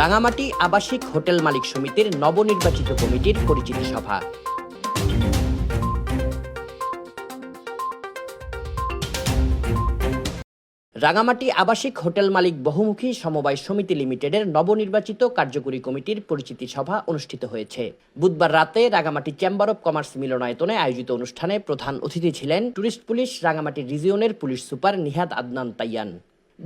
রাঙামাটি আবাসিক হোটেল মালিক সমিতির নবনির্বাচিত কমিটির পরিচিতি সভা। রাঙামাটি আবাসিক হোটেল মালিক বহুমুখী সমবায় সমিতি লিমিটেডের নবনির্বাচিত কার্যকরী কমিটির পরিচিতি সভা অনুষ্ঠিত হয়েছে। বুধবার রাতে রাঙামাটি চেম্বার অব কমার্স মিলনায়তনে আয়োজিত অনুষ্ঠানে প্রধান অতিথি ছিলেন টুরিস্ট পুলিশ, রাঙামাটি রিজিয়নের পুলিশ সুপার নিহাদ আদনান তাইয়ান।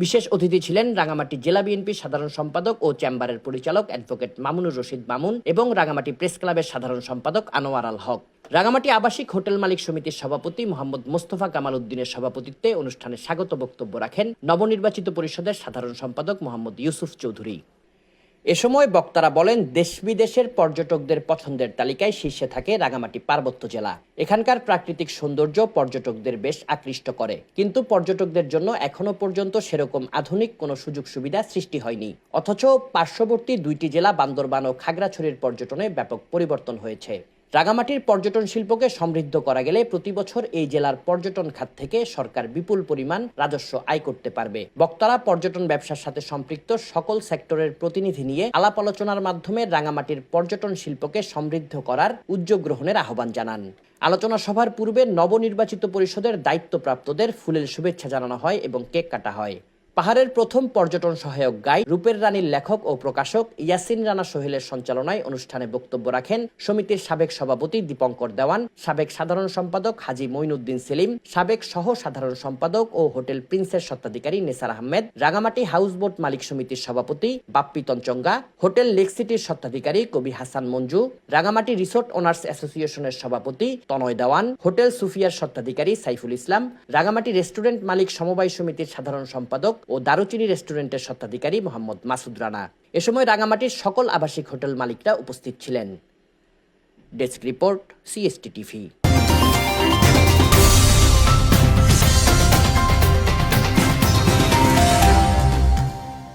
বিশেষ অতিথি ছিলেন রাঙামাটি জেলা বিএনপি সাধারণ সম্পাদক ও চেম্বারের পরিচালক অ্যাডভোকেট মামুনুর রশিদ মামুন এবং রাঙামাটি প্রেস ক্লাবের সাধারণ সম্পাদক আনোয়ার আল হক। রাঙামাটি আবাসিক হোটেল মালিক সমিতির সভাপতি মোহাম্মদ মোস্তফা কামাল উদ্দিনের সভাপতিত্বে অনুষ্ঠানে স্বাগত বক্তব্য রাখেন নবনির্বাচিত পরিষদের সাধারণ সম্পাদক মোহাম্মদ ইউসুফ চৌধুরী। এ সময় বক্তারা বলেন দেশ বিদেশের পর্যটকদের পছন্দের তালিকায় শীর্ষে থাকে রাঙামাটি পার্বত্য জেলা। এখানকার প্রাকৃতিক সৌন্দর্য পর্যটকদের বেশ আকৃষ্ট করে। কিন্তু পর্যটকদের জন্য এখনও পর্যন্ত সেরকম আধুনিক কোনো সুযোগ সুবিধা সৃষ্টি হয়নি। অথচ পার্শ্ববর্তী দুইটি জেলা বান্দরবান ও খাগড়াছড়ির পর্যটনে ব্যাপক পরিবর্তন হয়েছে। রাঙামাটির পর্যটন শিল্পকে সমৃদ্ধ করা গেলে প্রতি বছর এই জেলার পর্যটন খাত থেকে সরকার বিপুল পরিমাণ রাজস্ব আয় করতে পারবে। বক্তারা পর্যটন ব্যবসার সাথে সম্পৃক্ত সকল সেক্টরের প্রতিনিধি নিয়ে আলাপ আলোচনার মাধ্যমে রাঙামাটির পর্যটন শিল্পকে সমৃদ্ধ করার উদ্যোগ গ্রহণের আহ্বান জানান। আলোচনা সভার পূর্বে নবনির্বাচিত পরিষদের দায়িত্বপ্রাপ্তদের ফুলের শুভেচ্ছা জানানো হয় এবং কেক কাটা হয়। পাহাড়ের প্রথম পর্যটন সহায়ক গাইড, রূপের রানীর লেখক ও প্রকাশক ইয়াসিন রানা সোহেলের সঞ্চালনায় অনুষ্ঠানে বক্তব্য রাখেন সমিতির সাবেক সভাপতি দীপঙ্কর দেওয়ান, সাবেক সাধারণ সম্পাদক হাজি মঈনুদ্দিন সেলিম, সাবেক সহ সাধারণ সম্পাদক ও হোটেল প্রিন্সের স্বত্বাধিকারী নেসার আহমেদ, রাঙামাটি হাউসবোট মালিক সমিতির সভাপতি বাপ্পি তঞ্চঙ্গা, হোটেল লেক সিটির স্বত্বাধিকারী কবি হাসান মঞ্জু, রাঙামাটি রিসোর্ট ওনার্স অ্যাসোসিয়েশনের সভাপতি তনয় দেওয়ান, হোটেল সুফিয়ার স্বত্বাধিকারী সাইফুল ইসলাম, রাঙামাটি রেস্টুরেন্ট মালিক সমবায় সমিতির সাধারণ সম্পাদক ও দারুচিনি রেস্টুরেন্টের স্বত্বাধিকারী মোহাম্মদ মাসুদ রানা। এ সময় রাঙামাটির সকল আবাসিক হোটেল মালিকরা উপস্থিত ছিলেন। Desk report, CST TV.